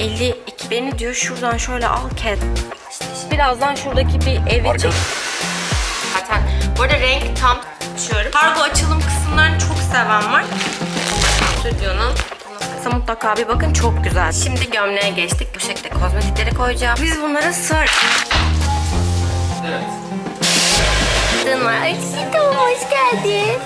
52 beni diyor şuradan şöyle al ket. İşte birazdan şuradaki bir evi çek. Zaten bu arada renk tam açıyorum. Kargo açılım kısımlarını çok seven var. Stüdyonun kısa mutlaka bir bakın çok güzel. Şimdi gömleğe geçtik. Bu şekilde kozmetikleri koyacağım. Biz bunları sır. Evet. Dınlar. Aşkım hoş geldin.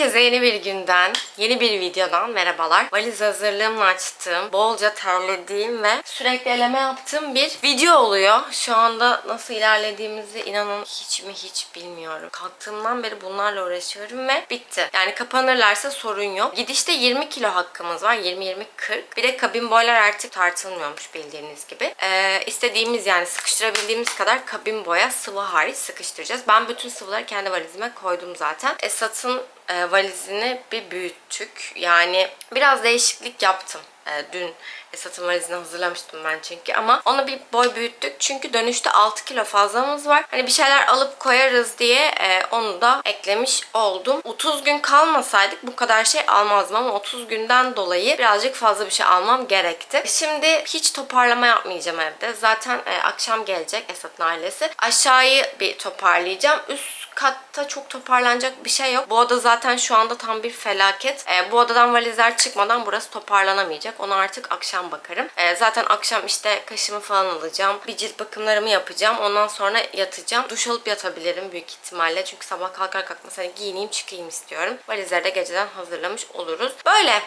Herkese yeni bir günden, yeni bir videodan merhabalar. Valiz hazırlığımla açtığım, bolca terlediğim ve sürekli eleme yaptığım bir video oluyor. Şu anda nasıl ilerlediğimizi inanın hiç mi hiç bilmiyorum. Kalktığımdan beri bunlarla uğraşıyorum ve bitti. Yani kapanırlarsa sorun yok. Gidişte 20 kilo hakkımız var. 20-20-40. Bir de kabin boylar artık tartılmıyormuş bildiğiniz gibi. Ee, istediğimiz yani sıkıştırabildiğimiz kadar kabin boya sıvı hariç sıkıştıracağız. Ben bütün sıvıları kendi valizime koydum zaten. Esat'ın e, valizini bir büyüttük. Yani biraz değişiklik yaptım. E, dün Esat'ın valizini hazırlamıştım ben çünkü ama onu bir boy büyüttük. Çünkü dönüşte 6 kilo fazlamız var. Hani bir şeyler alıp koyarız diye e, onu da eklemiş oldum. 30 gün kalmasaydık bu kadar şey almazdım ama 30 günden dolayı birazcık fazla bir şey almam gerekti. Şimdi hiç toparlama yapmayacağım evde. Zaten e, akşam gelecek Esat'ın ailesi. Aşağıyı bir toparlayacağım. Üst katta çok toparlanacak bir şey yok. Bu oda zaten şu anda tam bir felaket. E, bu odadan valizler çıkmadan burası toparlanamayacak. Ona artık akşam bakarım. E, zaten akşam işte kaşımı falan alacağım. Bir cilt bakımlarımı yapacağım. Ondan sonra yatacağım. Duş alıp yatabilirim büyük ihtimalle. Çünkü sabah kalkar kalkmaz hani giyineyim çıkayım istiyorum. Valizleri de geceden hazırlamış oluruz. Böyle.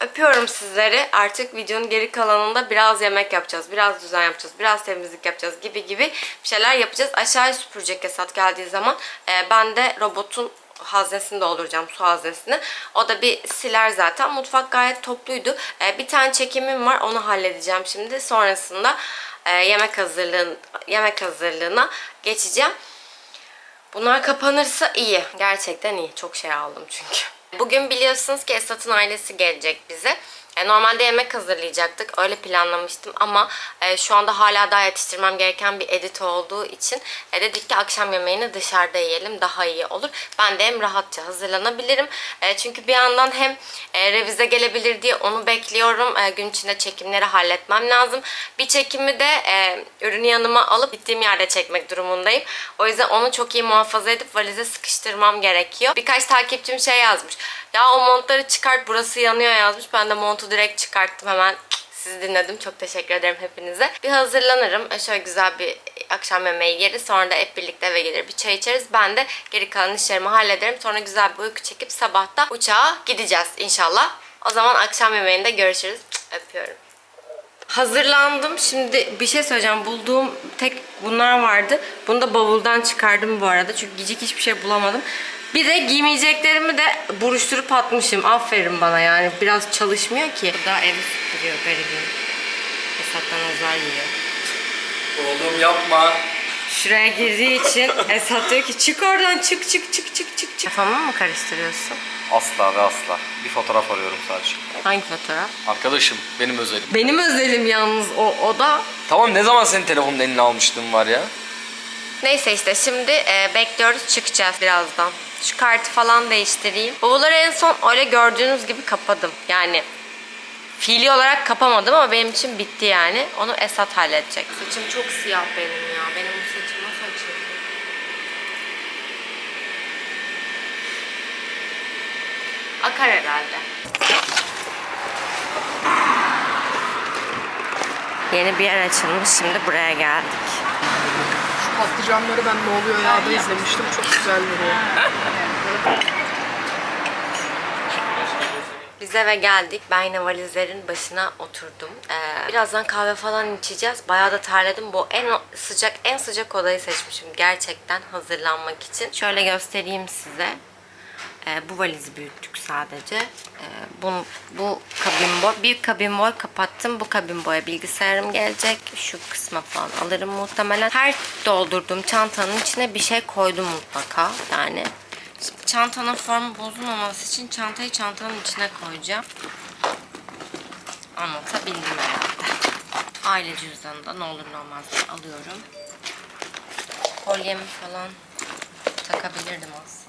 Öpüyorum sizleri. Artık videonun geri kalanında biraz yemek yapacağız, biraz düzen yapacağız, biraz temizlik yapacağız gibi gibi bir şeyler yapacağız. Aşağıya süpürecek Esat geldiği zaman. Ee, ben de robotun haznesini dolduracağım su haznesini. O da bir siler zaten. Mutfak gayet topluydu. Ee, bir tane çekimim var. Onu halledeceğim şimdi. Sonrasında e, yemek hazırlığın yemek hazırlığına geçeceğim. Bunlar kapanırsa iyi. Gerçekten iyi. Çok şey aldım çünkü. Bugün biliyorsunuz ki Esat'ın ailesi gelecek bize. E, normalde yemek hazırlayacaktık. Öyle planlamıştım ama e, şu anda hala daha yetiştirmem gereken bir edit olduğu için e, dedik ki akşam yemeğini dışarıda yiyelim daha iyi olur. Ben de hem rahatça hazırlanabilirim. E, çünkü bir yandan hem revize gelebilir diye onu bekliyorum. Gün içinde çekimleri halletmem lazım. Bir çekimi de ürünü yanıma alıp gittiğim yerde çekmek durumundayım. O yüzden onu çok iyi muhafaza edip valize sıkıştırmam gerekiyor. Birkaç takipçim şey yazmış. Ya o montları çıkart burası yanıyor yazmış. Ben de montu direkt çıkarttım hemen. Sizi dinledim. Çok teşekkür ederim hepinize. Bir hazırlanırım. E, Şöyle güzel bir akşam yemeği yeriz. Sonra da hep birlikte eve gelir bir çay içeriz. Ben de geri kalan işlerimi hallederim. Sonra güzel bir uyku çekip sabahta uçağa gideceğiz inşallah. O zaman akşam yemeğinde görüşürüz. Öpüyorum. Hazırlandım. Şimdi bir şey söyleyeceğim. Bulduğum tek bunlar vardı. Bunu da bavuldan çıkardım bu arada. Çünkü giyecek hiçbir şey bulamadım. Bir de giymeyeceklerimi de buruşturup atmışım. Aferin bana yani. Biraz çalışmıyor ki. Burada evi süpürüyor garibim. Esat'tan azar yiyor. Oğlum yapma. Şuraya girdiği için Esat diyor ki çık oradan çık çık çık çık çık çık. Kafamı mı karıştırıyorsun? Asla ve asla. Bir fotoğraf arıyorum sadece. Hangi fotoğraf? Arkadaşım benim özelim. Benim özelim yalnız o, o da. Tamam ne zaman senin telefonun eline almıştım var ya? Neyse işte şimdi e, bekliyoruz çıkacağız birazdan. Şu kartı falan değiştireyim. Bavulları en son öyle gördüğünüz gibi kapadım. Yani fiili olarak kapamadım ama benim için bitti yani. Onu Esat halledecek. Saçım çok siyah benim ya. Benim bu saçım nasıl açıldı? Akar herhalde. Yeni bir yer açılmış. Şimdi buraya geldik. Patlıcanları ben ne oluyor ya da izlemiştim. Çok güzel duruyor. Biz eve geldik. Ben yine valizlerin başına oturdum. Ee, birazdan kahve falan içeceğiz. Bayağı da terledim. Bu en sıcak en sıcak odayı seçmişim gerçekten hazırlanmak için. Şöyle göstereyim size. Ee, bu valizi büyüttük sadece. Ee, bu, bu kabin boy, bir kabin boy kapattım. Bu kabin boya bilgisayarım gelecek. Şu kısma falan alırım muhtemelen. Her doldurduğum çantanın içine bir şey koydum mutlaka. Yani çantanın formu bozulmaması için çantayı çantanın içine koyacağım. Anlatabildim herhalde. Aile cüzdanı da ne olur ne olmaz alıyorum. Kolyemi falan takabilirdim aslında.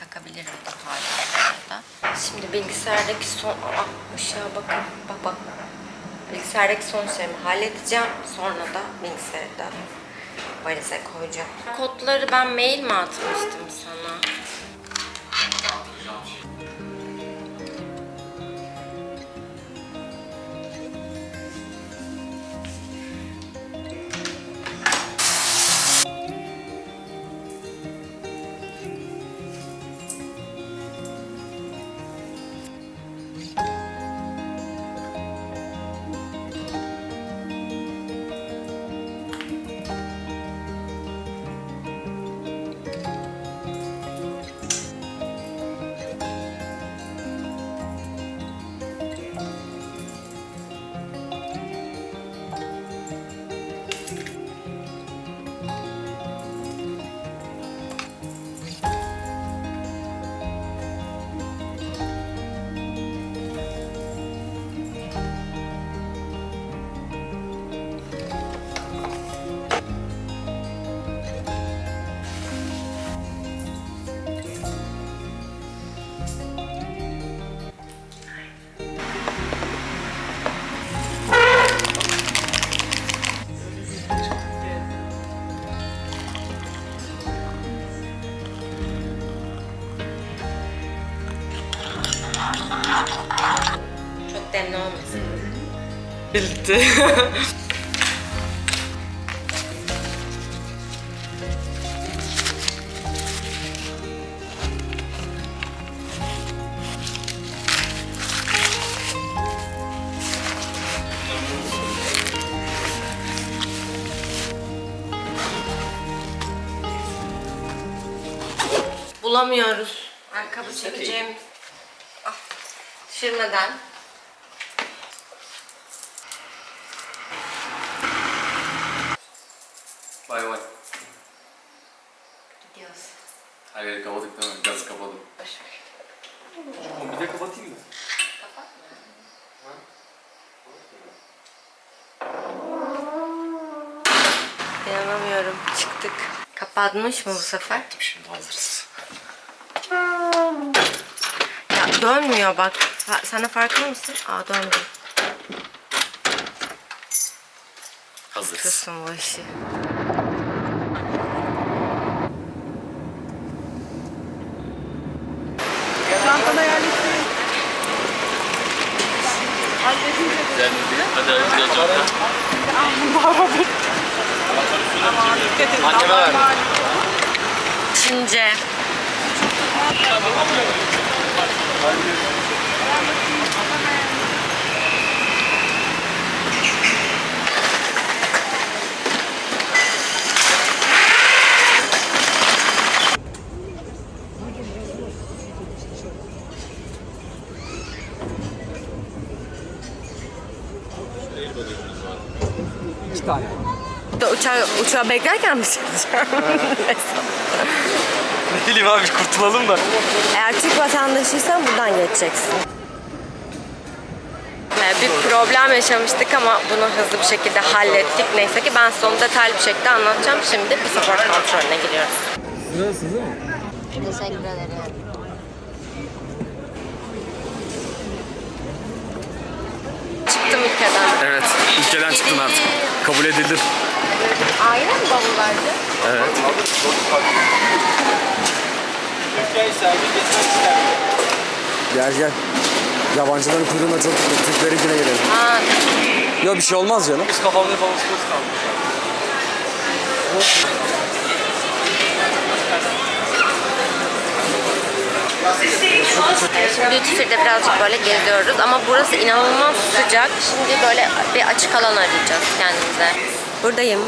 Takabilirim burada. Şimdi bilgisayardaki son... Aa, ışığa bakın. Bak bak. Bilgisayardaki son şeyimi halledeceğim. Sonra da bilgisayarı da valize koyacağım. Kodları ben mail mi atmıştım sana? Bitti. Bulamıyoruz. Ayakkabı çekeceğim. Ah. Şirmeden. Bay bay. Gidiyoruz. Her yeri kapadık değil mi? Gazı kapadım. Boş ver. Şu kombi de kapatayım mı? Kapatma. Ha? İnanamıyorum. Çıktık. Kapatmış mı bu sefer? Şimdi hazırız. Ya dönmüyor bak. Fa- Sen de farkında mısın? Aa döndü. Hazırız. Kızım bu işi. Çantana yerleştirin. Hadi hadi hadi. Anneme ver. Çince. Uçağı, uçağı beklerken mi çıkacağım? Ne bileyim abi kurtulalım da. Eğer Türk vatandaşıysan buradan geçeceksin. Ee, Bir problem yaşamıştık ama bunu hızlı bir şekilde hallettik. Neyse ki ben size onu detaylı bir şekilde anlatacağım. Şimdi pasaport kontrolüne giriyoruz. Sırasız değil mi? Teşekkür ederim. Çıktım ülkeden. Evet. Ülkeden çıktın artık. Kabul edildin. Aile mi bavullardı? Evet. Gel gel. Yabancıların kuyruğuna çok Türklerinkine girelim. Ha, Yok bir şey olmaz canım. Biz kafamda falan sıkıntı. Şimdi Lütfü'de birazcık böyle geziyoruz ama burası inanılmaz sıcak. Şimdi böyle bir açık alan arayacağız kendimize. Buradayım.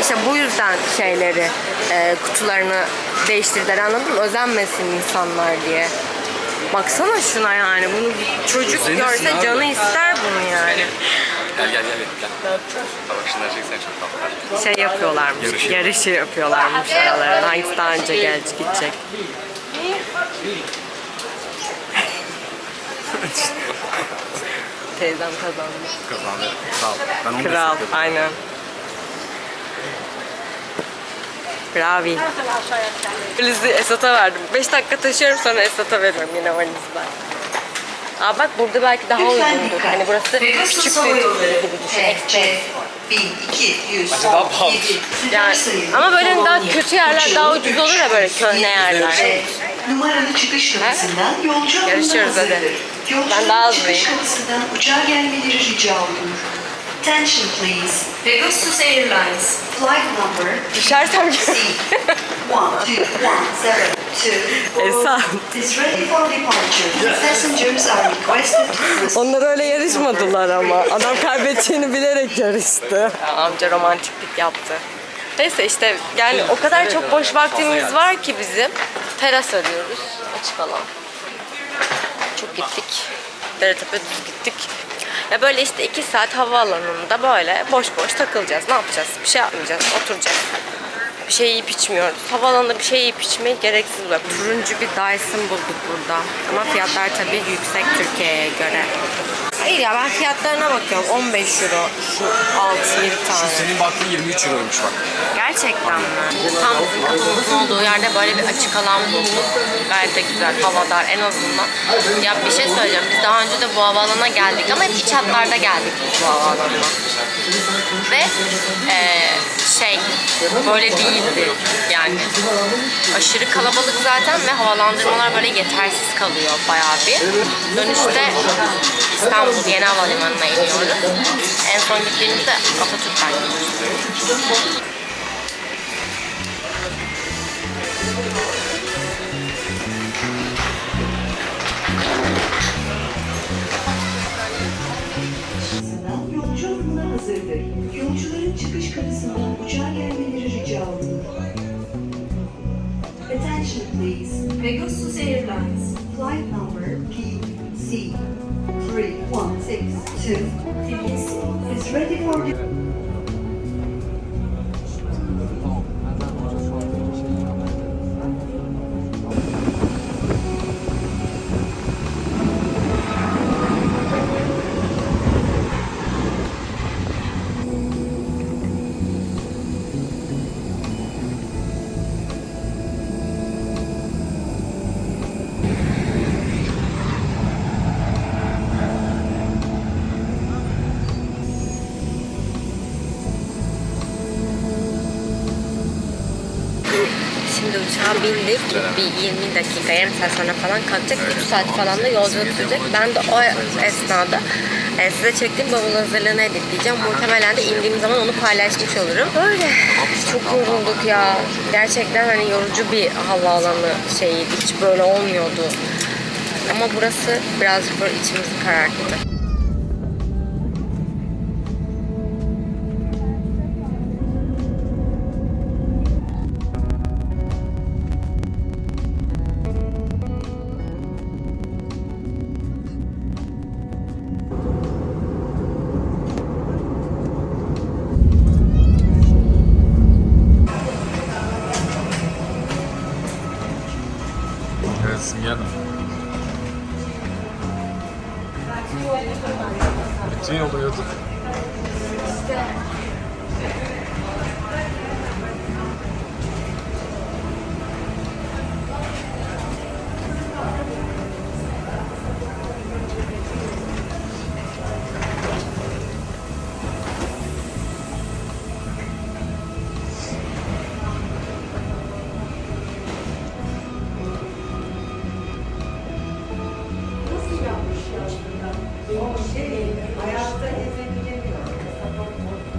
İşte bu yüzden şeyleri, e, kutularını değiştirdiler anladın mı? Özenmesin insanlar diye. Baksana şuna yani. Bunu bir çocuk Özenirsin görse abi. canı ister bunu yani. Gel gel gel. gel. Bak şunları çeksen çok tatlı. Şey yapıyorlarmış. Yarışı. Yarışı yapıyorlarmış aralarında. Hangisi daha önce gelecek gidecek. Teyzem kazandı. Kazandı. Ol. Ben onu Kral, aynen. Bravi. Valizi Esat'a verdim. 5 dakika taşıyorum sonra Esat'a veriyorum yine valizden. Aa bak burada belki daha uygundur. Hani burası küçük bir gibi düşün. Express. 1200 Bence daha pahalı. Yani, ama böyle daha kötü yerler daha ucuz olur ya böyle köhne yerler. Numaralı çıkış kapısından yolcu Yarışıyoruz hadi. Ben daha çıkış hızlıyım. kapısından uçağa gelmeleri rica olunur. Attention please. Pegasus Airlines. Flight number Düşersem C 12102 Esat. is ready for departure. Passengers are requested to. Onlar öyle yarışmadılar ama. Adam kaybedeceğini bilerek yarıştı. Amca romantiklik yaptı. Neyse işte yani o kadar çok boş vaktimiz var ki bizim. Teras arıyoruz. Açık alan. Çok gittik. Deretepe düz gittik. Ya böyle işte iki saat havaalanında böyle boş boş takılacağız. Ne yapacağız? Bir şey yapmayacağız. Oturacağız. Bir şey yiyip içmiyoruz. Havaalanında bir şey yiyip içmeyi gereksiz buluyor. Turuncu bir Dyson bulduk burada. Ama fiyatlar tabii yüksek Türkiye'ye göre. Hayır ya ben fiyatlarına bakıyorum. 15 euro şu 6-7 tane. Senin baktığın 23 euroymuş bak. Gerçekten mi? Tam bizim kapımızın olduğu yerde böyle bir açık alan bulduk. Gayet de güzel, havadar en azından. Ya bir şey söyleyeceğim. Biz daha önce de bu havaalanına geldik ama hep iç hatlarda geldik biz bu havaalanına. Ve eee, şey böyle değildi yani. Aşırı kalabalık zaten ve havalandırmalar böyle yetersiz kalıyor bayağı bir. Dönüşte İstanbul Yeni Havalimanı'na iniyoruz. En son gittiğimizde hazırdır. Yolcuların çıkış kapısından uçağa gelmeleri rica olunur. Attention please. Pegasus Airlines. Flight number 3162 is ready for departure. Uçağa bindik. Bir 20 dakika, yarım saat sonra falan kalkacak. 3 saat falan da yolculuk sürecek. Ben de o esnada e, size çektiğim bavul hazırlığını editleyeceğim. Muhtemelen de indiğim zaman onu paylaşmış olurum. Böyle. Çok yorulduk ya. Gerçekten hani yorucu bir havaalanı şeyi. Hiç böyle olmuyordu. Ama burası birazcık böyle içimizi kararttı.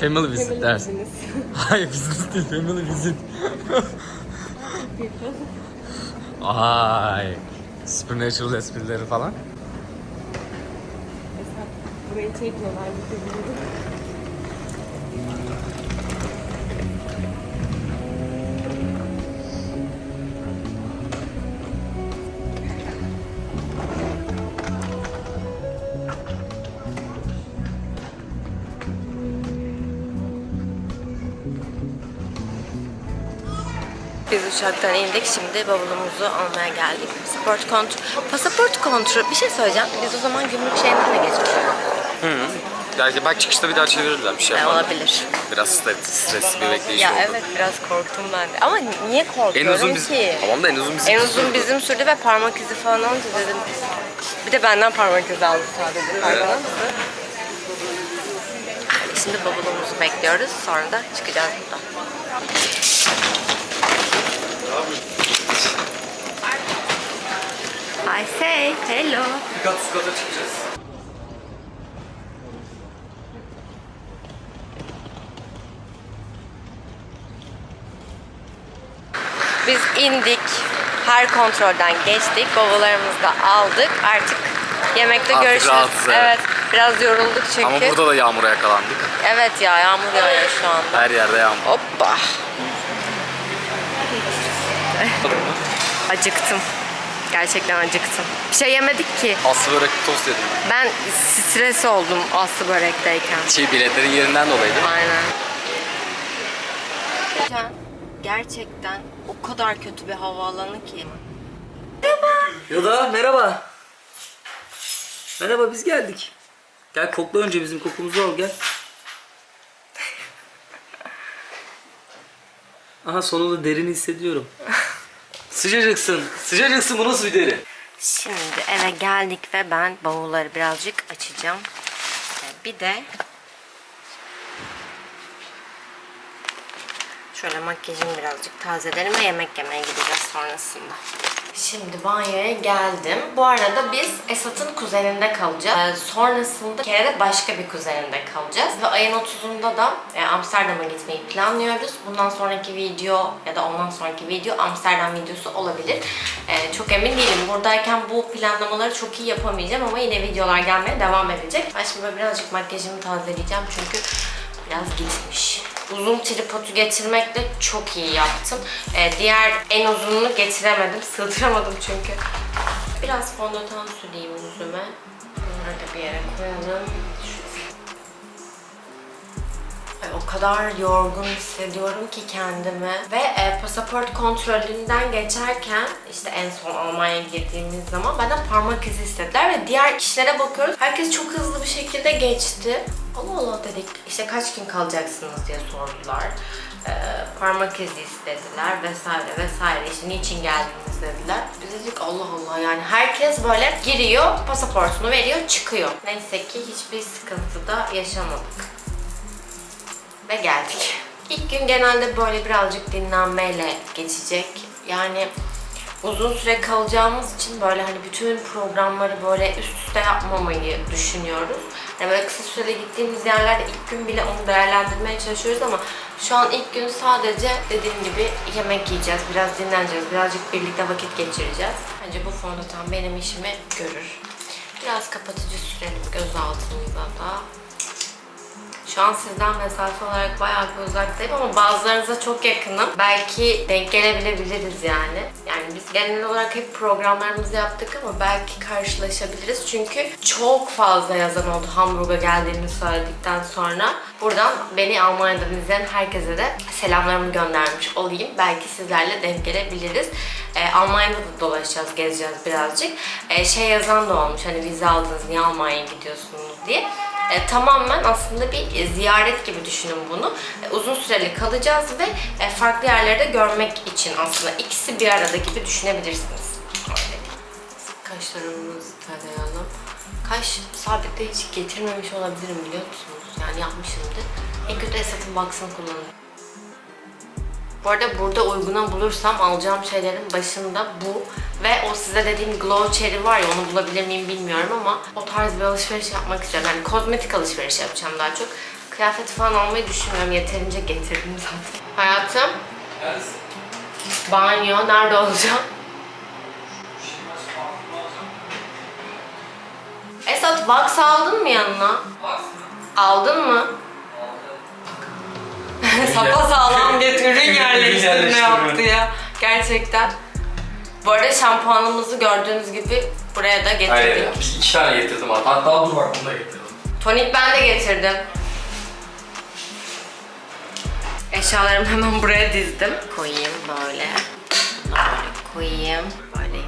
Family visit dersin. Hayır business değil family visit. Ay. Supernatural esprileri falan. Burayı çekmiyorlar. Uçaktan indik. Şimdi bavulumuzu almaya geldik. Pasaport kontrol. Pasaport kontrol. Bir şey söyleyeceğim. Biz o zaman gümrük şeyinden de geçmiş olduk. Belki bak çıkışta bir daha çevirirler bir şey Ne yaparlar. olabilir. Biraz stres, stresli bir bekleyiş Ya oldu. evet biraz korktum ben de. Ama niye En korkuyorum uzun biz... ki? Tamam da en uzun bizim. En uzun bizim sürdü ve parmak izi falan olunca dedim. Bir de benden parmak izi aldı sadece. Mısın? Şimdi bavulumuzu bekliyoruz. Sonra da çıkacağız buradan. I say hello. Bir kat üst kata çıkacağız. Biz indik. Her kontrolden geçtik. Bavullarımızı da aldık. Artık yemekte Artık görüşürüz. rahatız, evet. evet. Biraz yorulduk çünkü. Ama burada da yağmura yakalandık. Evet ya yağmur yağıyor şu anda. Her yerde yağmur. Hoppa. Acıktım. Gerçekten acıktım. Bir şey yemedik ki. Aslı börek tost yedim. Ben stres oldum Aslı börekteyken. Şey biletlerin yerinden dolayı değil mi? Aynen. Gerçekten o kadar kötü bir havaalanı ki. Yoda merhaba. Merhaba biz geldik. Gel kokla önce bizim kokumuzu al gel. Aha sonunda derin hissediyorum. Sıcacıksın. Sıcacıksın bu nasıl bir deri? Şimdi eve geldik ve ben bavulları birazcık açacağım. Ee, Bir de şöyle makyajımı birazcık tazelerim ve yemek yemeye gideceğiz sonrasında. Şimdi banyoya geldim. Bu arada biz Esat'ın kuzeninde kalacağız. Ee, sonrasında bir kere de başka bir kuzeninde kalacağız. Ve ayın 30'unda da e, Amsterdam'a gitmeyi planlıyoruz. Bundan sonraki video ya da ondan sonraki video Amsterdam videosu olabilir. Ee, çok emin değilim. Buradayken bu planlamaları çok iyi yapamayacağım ama yine videolar gelmeye devam edecek. Ben şimdi birazcık makyajımı tazeleyeceğim çünkü biraz gitmiş. Uzun tripodu getirmekle çok iyi yaptım. Ee, diğer en uzununu getiremedim. Sığdıramadım çünkü. Biraz fondöten süreyim yüzüme. Bunları da bir yere koyalım. Kadar yorgun hissediyorum ki kendimi. Ve e, pasaport kontrolünden geçerken işte en son Almanya'ya girdiğimiz zaman benden parmak izi istediler ve diğer kişilere bakıyoruz. Herkes çok hızlı bir şekilde geçti. Allah Allah dedik. İşte kaç gün kalacaksınız diye sordular. E, parmak izi istediler vesaire vesaire. İşte niçin geldiniz dediler. Biz dedik Allah Allah yani herkes böyle giriyor, pasaportunu veriyor, çıkıyor. Neyse ki hiçbir sıkıntı da yaşamadık ve geldik. İlk gün genelde böyle birazcık dinlenmeyle geçecek. Yani uzun süre kalacağımız için böyle hani bütün programları böyle üst üste yapmamayı düşünüyoruz. Yani böyle kısa sürede gittiğimiz yerlerde ilk gün bile onu değerlendirmeye çalışıyoruz ama şu an ilk gün sadece dediğim gibi yemek yiyeceğiz, biraz dinleneceğiz, birazcık birlikte vakit geçireceğiz. Bence bu fondöten benim işimi görür. Biraz kapatıcı sürelim göz altımıza da. Şu an sizden mesafe olarak bayağı bir uzaktayım ama bazılarınıza çok yakınım. Belki denk gelebilebiliriz yani. Yani biz genel olarak hep programlarımızı yaptık ama belki karşılaşabiliriz. Çünkü çok fazla yazan oldu Hamburg'a geldiğimi söyledikten sonra. Buradan beni Almanya'dan izleyen herkese de selamlarımı göndermiş olayım. Belki sizlerle denk gelebiliriz. Ee, Almanya'da da dolaşacağız, gezeceğiz birazcık. Ee, şey yazan da olmuş hani vize aldınız niye Almanya'ya gidiyorsunuz diye. E, tamamen aslında bir e, ziyaret gibi düşünün bunu. E, uzun süreli kalacağız ve e, farklı yerleri de görmek için aslında ikisi bir arada gibi düşünebilirsiniz. Kaşlarımızı tarayalım. Kaş sabitle hiç getirmemiş olabilirim biliyor musunuz? Yani yapmışımdır. En kötü Esat'ın Box'ını kullanırım. Bu arada burada uyguna bulursam alacağım şeylerin başında bu ve o size dediğim glow cherry var ya onu bulabilir miyim bilmiyorum ama o tarz bir alışveriş yapmak istiyorum. Yani kozmetik alışveriş yapacağım daha çok. Kıyafet falan almayı düşünmüyorum. Yeterince getirdim zaten. Hayatım. Banyo. Nerede olacağım? Esat wax aldın mı yanına? Aldın mı? Sapa sağlam bir ürün yerleştirme yaptı ya. Gerçekten. Bu arada şampuanımızı gördüğünüz gibi buraya da getirdik. Hayır, biz iki tane getirdim hatta. Hatta dur bak bunu da getirdim. Tonik ben de getirdim. Eşyalarımı hemen buraya dizdim. Koyayım böyle. Bunları Böyle koyayım. Böyle.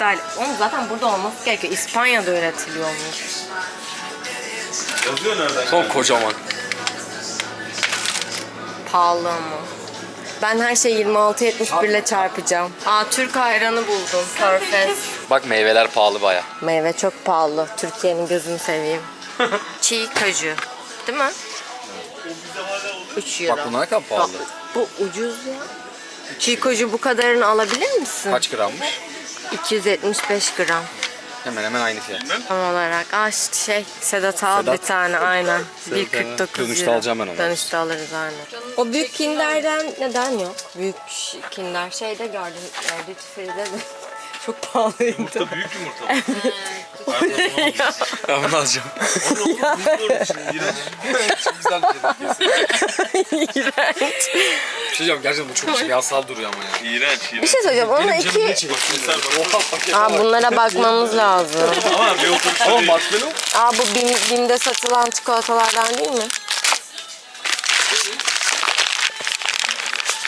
Şeftali? Oğlum zaten burada olması gerekiyor. İspanya'da üretiliyormuş. Son kocaman. Pahalı ama. Ben her şeyi 26.71 ile çarpacağım. Aa Türk ayranı buldum. Körfez. Bak meyveler pahalı baya. Meyve çok pahalı. Türkiye'nin gözünü seveyim. Çiğ kaju. Değil mi? 3 euro. Bak bunlar ne kadar pahalı. Bu ucuz ya. Çiğ kaju bu kadarını alabilir misin? Kaç grammış? 275 gram Hemen hemen aynı fiyat. tam olarak. Aa şey Sedat al Sedat. bir tane aynen. Sedat, 1.49 dönüşte euro. alacağım ben onu. Dönüşte alırız aynen. O büyük kinderden neden yok? Büyük kinder şeyde gördüm. Duty Free'de de. Çok pahalıydı. Yumurta büyük yumurta. Ben bunu alacağım. İğrenç. Bir şey diyeceğim gerçekten bu çok kimyasal duruyor ama ya. İğrenç, Bir iğrenç. şey söyleyeceğim. Onun iki... Aa bunlara bakmamız lazım. Ama bir otobüste Ama değil. marshmallow Aa bu Bim, Bim'de satılan çikolatalardan değil mi?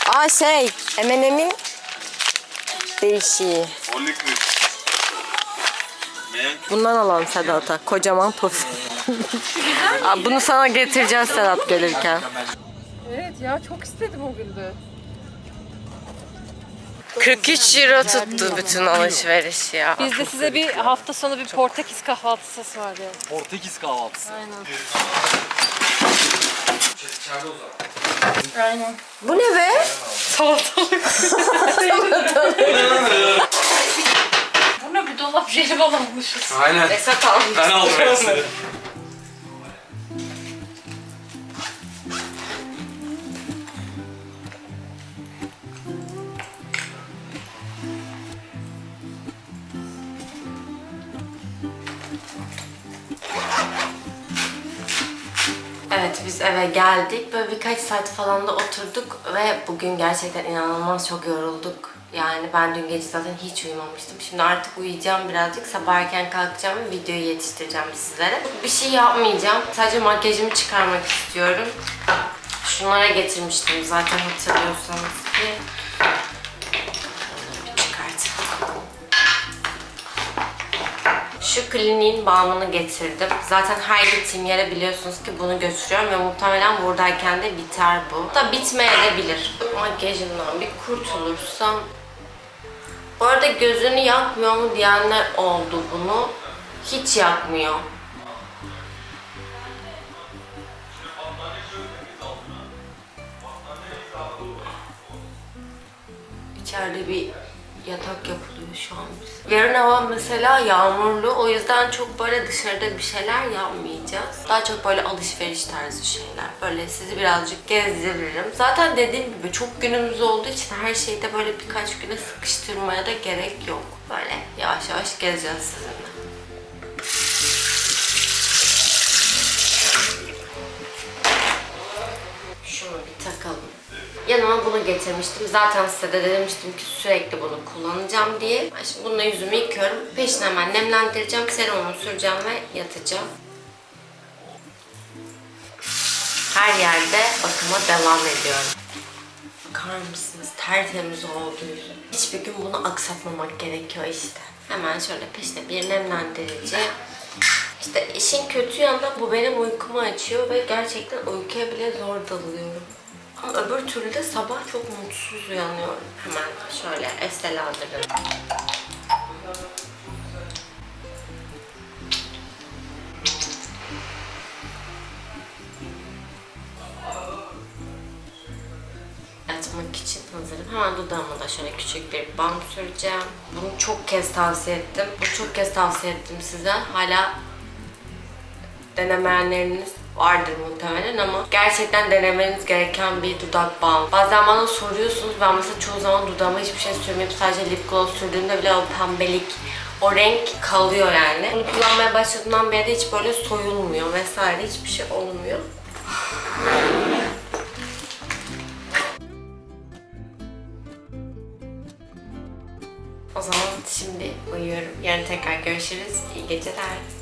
Aa şey, M&M'in değişiği. O liquid. Bundan alalım Sedat'a. Kocaman puf. Bunu sana getireceğiz Sedat gelirken. Evet ya çok istedim o günde. 43 euro tuttu bütün alışveriş ya. Biz de size bir hafta sonu bir Portekiz kahvaltısı ısmarlayalım. Portekiz kahvaltısı. Bu ne be? Bu Allah jelibon almışız. Aynen. Esat almış. Ben aldım hepsini. Evet biz eve geldik. Böyle birkaç saat falan da oturduk ve bugün gerçekten inanılmaz çok yorulduk. Yani ben dün gece zaten hiç uyumamıştım. Şimdi artık uyuyacağım birazcık. Sabah erken kalkacağım ve videoyu yetiştireceğim sizlere. Bir şey yapmayacağım. Sadece makyajımı çıkarmak istiyorum. Şunlara getirmiştim zaten hatırlıyorsanız ki. Bir çıkartayım. Şu kliniğin balmını getirdim. Zaten her gittiğim yere biliyorsunuz ki bunu götürüyorum ve muhtemelen buradayken de biter bu. Da bitmeyebilir. Makyajımdan bir kurtulursam. Bu arada gözünü yakmıyor mu diyenler oldu bunu. Hiç yakmıyor. İçeride bir yatak yapılıyor şu an. Yarın hava mesela yağmurlu. O yüzden çok böyle dışarıda bir şeyler yapmayacağız. Daha çok böyle alışveriş tarzı şeyler. Böyle sizi birazcık gezdiririm. Zaten dediğim gibi çok günümüz olduğu için her şeyi de böyle birkaç güne sıkıştırmaya da gerek yok. Böyle yavaş yavaş gezeceğiz sizinle. Yanıma bunu getirmiştim. Zaten size de demiştim ki sürekli bunu kullanacağım diye. Şimdi bununla yüzümü yıkıyorum. Peşine hemen nemlendireceğim. Serumumu süreceğim ve yatacağım. Her yerde bakıma devam ediyorum. Bakar mısınız? Tertemiz oldu yüzüm. Hiçbir gün bunu aksatmamak gerekiyor işte. Hemen şöyle peşine bir nemlendirici. İşte işin kötü yanı bu benim uykumu açıyor ve gerçekten uykuya bile zor dalıyorum. Ama öbür türlü de sabah çok mutsuz uyanıyorum. Hemen şöyle Estee Lauder'ın yatmak için hazırım. Hemen dudağıma da şöyle küçük bir bam süreceğim. Bunu çok kez tavsiye ettim. Bunu çok kez tavsiye ettim size. Hala denemeyenleriniz vardır muhtemelen ama gerçekten denemeniz gereken bir dudak balm. Bazen bana soruyorsunuz ben mesela çoğu zaman dudağıma hiçbir şey sürmeyip sadece lip gloss sürdüğümde bile o pembelik o renk kalıyor yani. Bunu kullanmaya başladığımdan beri de hiç böyle soyulmuyor vesaire hiçbir şey olmuyor. O zaman şimdi uyuyorum. Yarın tekrar görüşürüz. İyi geceler.